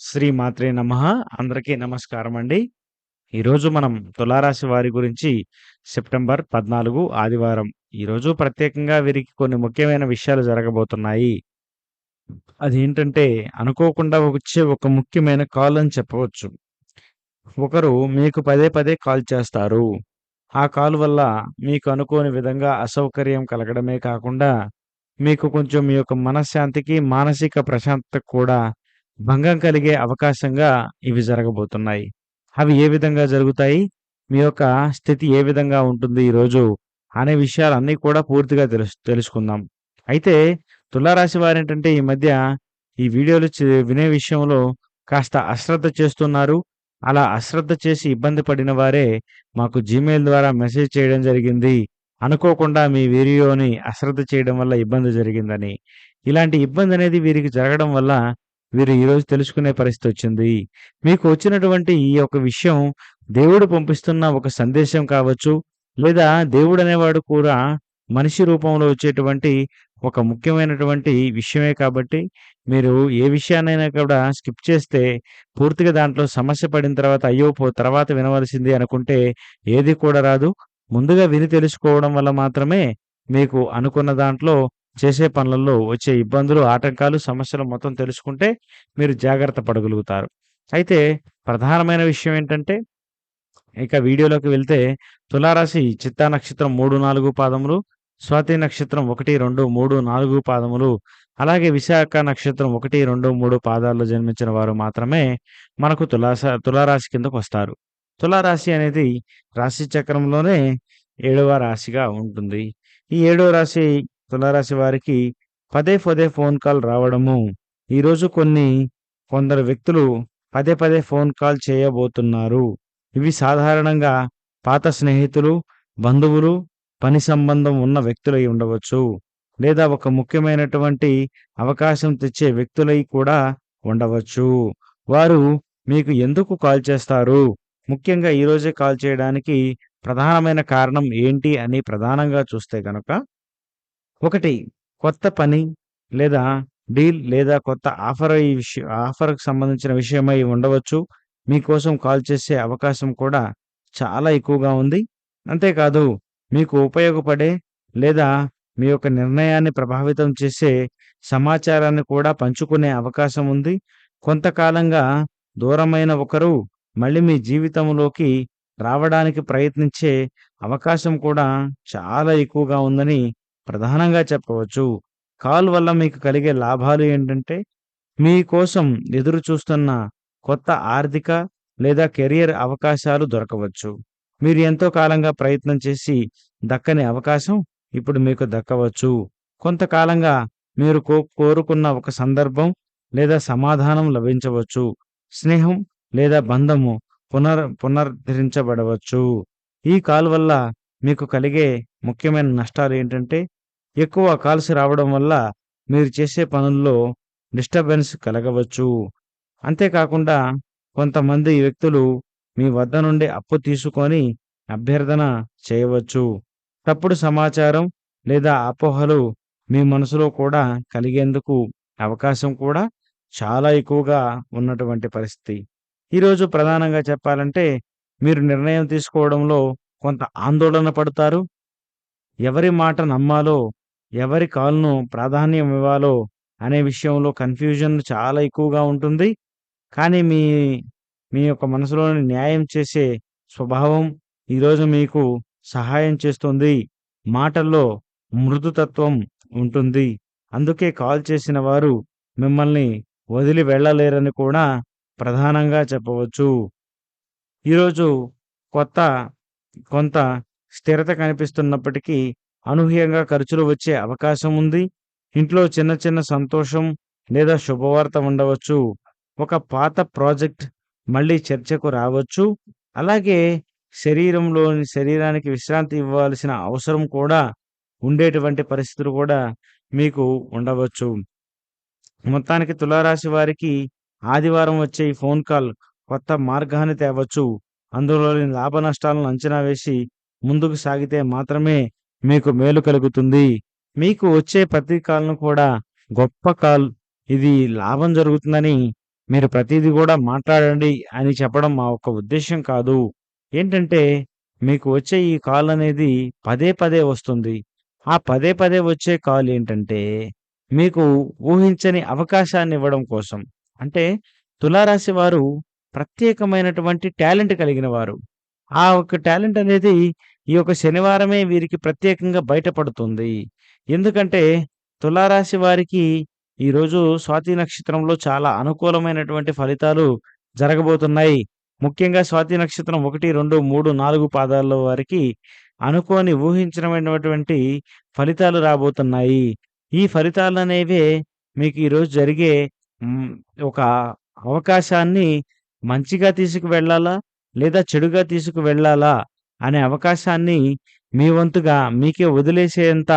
శ్రీ మాత్రే నమః. అందరికీ నమస్కారం అండి ఈరోజు మనం తులారాశి వారి గురించి సెప్టెంబర్ పద్నాలుగు ఆదివారం. ఈరోజు ప్రత్యేకంగా వీరికి కొన్ని ముఖ్యమైన విషయాలు జరగబోతున్నాయి. అదేంటంటే అనుకోకుండా వచ్చే ఒక ముఖ్యమైన కాల్ అని చెప్పవచ్చు. ఒకరు మీకు పదే పదే కాల్ చేస్తారు. ఆ కాల్ వల్ల మీకు అనుకోని విధంగా అసౌకర్యం కలగడమే కాకుండా మీకు కొంచెం మీ యొక్క మనశ్శాంతికి మానసిక ప్రశాంతతకు కూడా భంగం కలిగే అవకాశంగా ఇవి జరగబోతున్నాయి. అవి ఏ విధంగా జరుగుతాయి? మీ యొక్క స్థితి ఏ విధంగా ఉంటుంది ఈరోజు? అనే విషయాలన్నీ కూడా పూర్తిగా తెలుసు తెలుసుకుందాం. అయితే తులారాశి వారేంటంటే ఈ మధ్య ఈ వీడియోలు వినే విషయంలో కాస్త అశ్రద్ధ చేస్తున్నారు. అలా అశ్రద్ధ చేసి ఇబ్బంది పడిన వారే మాకు జీమెయిల్ ద్వారా మెసేజ్ చేయడం జరిగింది. అనుకోకుండా మీ వీడియోని అశ్రద్ధ చేయడం వల్ల ఇబ్బంది జరిగిందని. ఇలాంటి ఇబ్బంది అనేది వీరికి జరగడం వల్ల వీరు ఈరోజు తెలుసుకునే పరిస్థితి వచ్చింది. మీకు వచ్చినటువంటి ఈ యొక్క విషయం దేవుడు పంపిస్తున్న ఒక సందేశం కావచ్చు లేదా దేవుడు అనేవాడు కూడా మనిషి రూపంలో వచ్చేటువంటి ఒక ముఖ్యమైనటువంటి విషయమే కాబట్టి మీరు ఏ విషయాన్నైనా కూడా స్కిప్ చేస్తే పూర్తిగా దాంట్లో సమస్య పడిన తర్వాత అయ్యో పో తర్వాత వినవలసింది అనుకుంటే ఏది కూడా రాదు. ముందుగా విని తెలుసుకోవడం వల్ల మాత్రమే మీకు అనుకున్న దాంట్లో చేసే పనులలో వచ్చే ఇబ్బందులు ఆటంకాలు సమస్యలు మొత్తం తెలుసుకుంటే మీరు జాగ్రత్త పడగలుగుతారు. అయితే ప్రధానమైన విషయం ఏంటంటే ఇక వీడియోలోకి వెళ్తే తులారాశి చిత్తా నక్షత్రం మూడు నాలుగు పాదములు స్వాతి నక్షత్రం ఒకటి రెండు మూడు నాలుగు పాదములు అలాగే విశాఖ నక్షత్రం ఒకటి రెండు మూడు పాదాల్లో జన్మించిన వారు మాత్రమే మనకు తులాస తులారాశి కిందకు వస్తారు. తులారాశి అనేది రాశి చక్రంలోనే ఏడవ రాశిగా ఉంటుంది. ఈ ఏడవ రాశి తులారాశి వారికి పదే పదే ఫోన్ కాల్ రావడము. ఈరోజు కొన్ని కొందరు వ్యక్తులు పదే పదే ఫోన్ కాల్ చేయబోతున్నారు. ఇవి సాధారణంగా పాత స్నేహితులు బంధువులు పని సంబంధం ఉన్న వ్యక్తులై ఉండవచ్చు. లేదా ఒక ముఖ్యమైనటువంటి అవకాశం తెచ్చే వ్యక్తులై కూడా ఉండవచ్చు. వారు మీకు ఎందుకు కాల్ చేస్తారు? ముఖ్యంగా ఈరోజే కాల్ చేయడానికి ప్రధానమైన కారణం ఏంటి అని ప్రధానంగా చూస్తే గనక ఒకటి కొత్త పని లేదా డీల్ లేదా కొత్త ఆఫర్ ఈ విషయం ఆఫర్కి సంబంధించిన విషయమై ఉండవచ్చు. మీకోసం కాల్ చేసే అవకాశం కూడా చాలా ఎక్కువగా ఉంది. అంతేకాదు మీకు ఉపయోగపడే లేదా మీ యొక్క నిర్ణయాన్ని ప్రభావితం చేసే సమాచారాన్ని కూడా పంచుకునే అవకాశం ఉంది. కొంతకాలంగా దూరమైన ఒకరు మళ్ళీ మీ జీవితంలోకి రావడానికి ప్రయత్నించే అవకాశం కూడా చాలా ఎక్కువగా ఉందని ప్రధానంగా చెప్పవచ్చు. కాల్ వల్ల మీకు కలిగే లాభాలు ఏంటంటే మీకోసం ఎదురు చూస్తున్న కొత్త ఆర్థిక లేదా కెరియర్ అవకాశాలు దొరకవచ్చు. మీరు ఎంతో కాలంగా ప్రయత్నం చేసి దక్కని అవకాశం ఇప్పుడు మీకు దక్కవచ్చు. కొంతకాలంగా మీరు కో కోరుకున్న ఒక సందర్భం లేదా సమాధానం లభించవచ్చు. స్నేహం లేదా బంధము పునర్ పునరుద్ధరించబడవచ్చు ఈ కాల్ వల్ల మీకు కలిగే ముఖ్యమైన నష్టాలు ఏంటంటే ఎక్కువ కాల్స్ రావడం వల్ల మీరు చేసే పనుల్లో డిస్టర్బెన్స్ కలగవచ్చు. అంతేకాకుండా కొంతమంది వ్యక్తులు మీ వద్ద నుండి అప్పు తీసుకొని అభ్యర్థన చేయవచ్చు. తప్పుడు సమాచారం లేదా అపోహలు మీ మనసులో కూడా కలిగేందుకు అవకాశం కూడా చాలా ఎక్కువగా ఉన్నటువంటి పరిస్థితి. ఈరోజు ప్రధానంగా చెప్పాలంటే మీరు నిర్ణయం తీసుకోవడంలో కొంత ఆందోళన పడతారు? ఎవరి మాట నమ్మాలో ఎవరి కాల్ను ప్రాధాన్యం ఇవ్వాలో అనే విషయంలో కన్ఫ్యూజన్ చాలా ఎక్కువగా ఉంటుంది. కానీ మీ మీ యొక్క మనసులోని న్యాయం చేసే స్వభావం ఈరోజు మీకు సహాయం చేస్తుంది. మాటల్లో మృదుతత్వం ఉంటుంది. అందుకే కాల్ చేసిన వారు మిమ్మల్ని వదిలి వెళ్ళలేరని కూడా ప్రధానంగా చెప్పవచ్చు. ఈరోజు కొత్త కొంత స్థిరత కనిపిస్తున్నప్పటికీ అనూహ్యంగా ఖర్చులు వచ్చే అవకాశం ఉంది. ఇంట్లో చిన్న చిన్న సంతోషం లేదా శుభవార్త ఉండవచ్చు. ఒక పాత ప్రాజెక్ట్ మళ్ళీ చర్చకు రావచ్చు. అలాగే శరీరంలోని శరీరానికి విశ్రాంతి ఇవ్వాల్సిన అవసరం కూడా ఉండేటువంటి పరిస్థితులు కూడా మీకు ఉండవచ్చు. మొత్తానికి తులారాశి వారికి ఆదివారం వచ్చే ఈ ఫోన్ కాల్ కొత్త మార్గాన్ని తేవచ్చు. అందులోని లాభ నష్టాలను అంచనా వేసి ముందుకు సాగితే మాత్రమే మీకు మేలు కలుగుతుంది మీకు వచ్చే ప్రతి కాల్ను కూడా గొప్ప కాల్ ఇది లాభం జరుగుతుందని మీరు ప్రతిదీ కూడా మాట్లాడండి అని చెప్పడం మా ఒక్క ఉద్దేశం కాదు. ఏంటంటే మీకు వచ్చే ఈ కాల్ అనేది పదే పదే వస్తుంది. ఆ పదే పదే వచ్చే కాల్ ఏంటంటే మీకు ఊహించని అవకాశాన్ని ఇవ్వడం కోసం. అంటే తులారాశి వారు ప్రత్యేకమైనటువంటి టాలెంట్ కలిగిన వారు. ఆ ఒక్క టాలెంట్ అనేది ఈ యొక్క శనివారమే వీరికి ప్రత్యేకంగా బయటపడుతుంది. ఎందుకంటే తులారాశి వారికి ఈరోజు స్వాతి నక్షత్రంలో చాలా అనుకూలమైనటువంటి ఫలితాలు జరగబోతున్నాయి. ముఖ్యంగా స్వాతి నక్షత్రం 1, 2, 3, 4 పాదాల్లో వారికి అనుకోని ఊహించనమైనటువంటి ఫలితాలు రాబోతున్నాయి. ఈ ఫలితాలు అనేవే మీకు ఈరోజు జరిగే ఒక అవకాశాన్ని మంచిగా తీసుకువెళ్ళాలా? లేదా చెడుగా తీసుకువెళ్ళాలా? అనే అవకాశాన్ని మీ వంతుగా మీకే వదిలేసేంత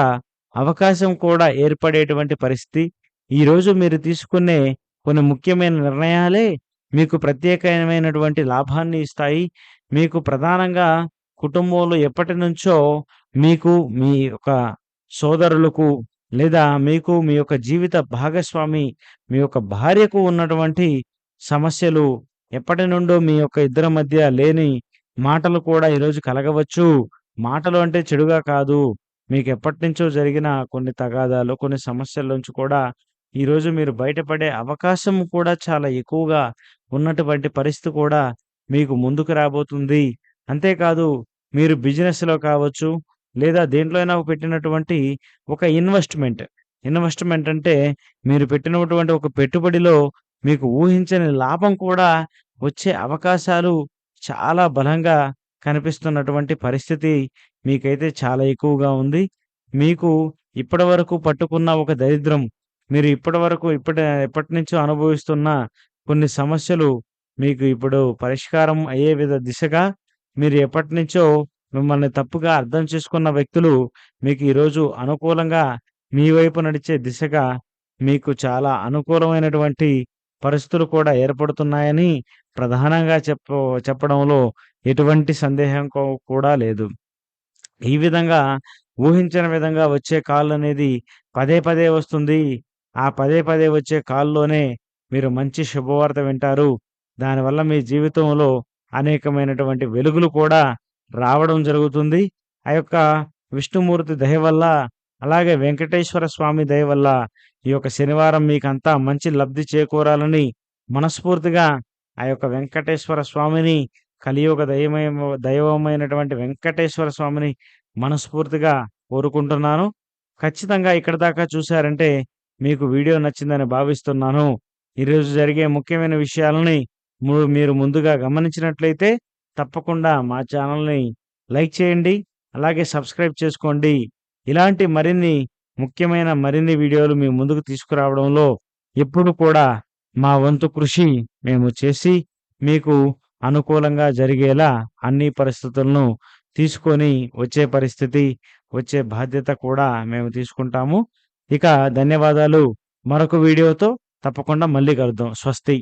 అవకాశం కూడా ఏర్పడేటువంటి పరిస్థితి. ఈరోజు మీరు తీసుకునే కొన్ని ముఖ్యమైన నిర్ణయాలే మీకు ప్రత్యేకమైనటువంటి లాభాన్ని ఇస్తాయి. మీకు ప్రధానంగా కుటుంబంలో ఎప్పటినుంచో మీకు మీ యొక్క సోదరులకు లేదా మీకు మీ యొక్క జీవిత భాగస్వామి, మీ యొక్క భార్యకు ఉన్నటువంటి సమస్యలు ఎప్పటి నుండో మీ యొక్క ఇద్దరి మధ్య లేని మాటలు కూడా ఈరోజు కలగవచ్చు. మాటలు అంటే చెడుగా కాదు. మీకు ఎప్పటినుంచో జరిగిన కొన్ని తగాదాలు, కొన్ని సమస్యల నుంచి కూడా ఈరోజు మీరు బయటపడే అవకాశం కూడా చాలా ఎక్కువగా ఉన్నటువంటి పరిస్థితి కూడా మీకు ముందుకు రాబోతుంది. అంతేకాదు మీరు బిజినెస్‌లో కావచ్చు, లేదా దేంట్లో అయినా పెట్టినటువంటి ఒక ఇన్వెస్ట్‌మెంట్. ఇన్వెస్ట్‌మెంట్ అంటే మీరు పెట్టినటువంటి ఒక పెట్టుబడిలో మీకు ఊహించని లాభం కూడా వచ్చే అవకాశాలు చాలా బలంగా కనిపిస్తున్నటువంటి పరిస్థితి మీకైతే చాలా ఎక్కువగా ఉంది. మీకు ఇప్పటివరకు పట్టుకున్న ఒక దరిద్రం, మీరు ఇప్పటివరకు ఇప్పటి ఎప్పటినుంచో అనుభవిస్తున్న కొన్ని సమస్యలు మీకు ఇప్పుడు పరిష్కారం అయ్యే విధ దిశగా మీరు ఎప్పటినుంచో మిమ్మల్ని తప్పుగా అర్థం చేసుకున్న వ్యక్తులు మీకు ఈరోజు అనుకూలంగా మీ వైపు నడిచే దిశగా మీకు చాలా అనుకూలమైనటువంటి పరిస్థితులు కూడా ఏర్పడుతున్నాయని ప్రధానంగా చెప్ప చెప్పడంలో ఎటువంటి సందేహం కూడా లేదు. ఈ విధంగా ఊహించిన విధంగా వచ్చే కాల్ అనేది పదే పదే వస్తుంది. ఆ పదే పదే వచ్చే కాల్‌లోనే మీరు మంచి శుభవార్త వింటారు. దానివల్ల మీ జీవితంలో అనేకమైనటువంటి వెలుగులు కూడా రావడం జరుగుతుంది. ఆ యొక్క విష్ణుమూర్తి దయ వల్ల, అలాగే వెంకటేశ్వర స్వామి దయ వల్ల ఈ యొక్క శనివారం మీకంతా మంచి లబ్ధి చేకూరాలని మనస్ఫూర్తిగా ఆ యొక్క వెంకటేశ్వర స్వామిని కలియుగ దైవమయ దైవమైనటువంటి వెంకటేశ్వర స్వామిని మనస్ఫూర్తిగా కోరుకుంటున్నాను. ఖచ్చితంగా ఇక్కడ దాకా చూశారంటే మీకు వీడియో నచ్చిందని భావిస్తున్నాను. ఈరోజు జరిగే ముఖ్యమైన విషయాలని మీరు ముందుగా గమనించినట్లయితే తప్పకుండా మా ఛానల్‌ని లైక్ చేయండి. అలాగే సబ్స్క్రైబ్ చేసుకోండి. ఇలాంటి మరిన్ని ముఖ్యమైన మరిన్ని వీడియోలు మీ ముందుకు తీసుకురావడంలో ఎప్పుడు కూడా మా వంతు కృషి మేము చేసి మీకు అనుకూలంగా జరిగేలా అన్ని పరిస్థితులను తీసుకొని వచ్చే పరిస్థితి, వచ్చే బాధ్యత కూడా మేము తీసుకుంటాము. ఇక ధన్యవాదాలు. మరొక వీడియోతో తప్పకుండా మళ్ళీ కలుద్దాం. స్వస్తి.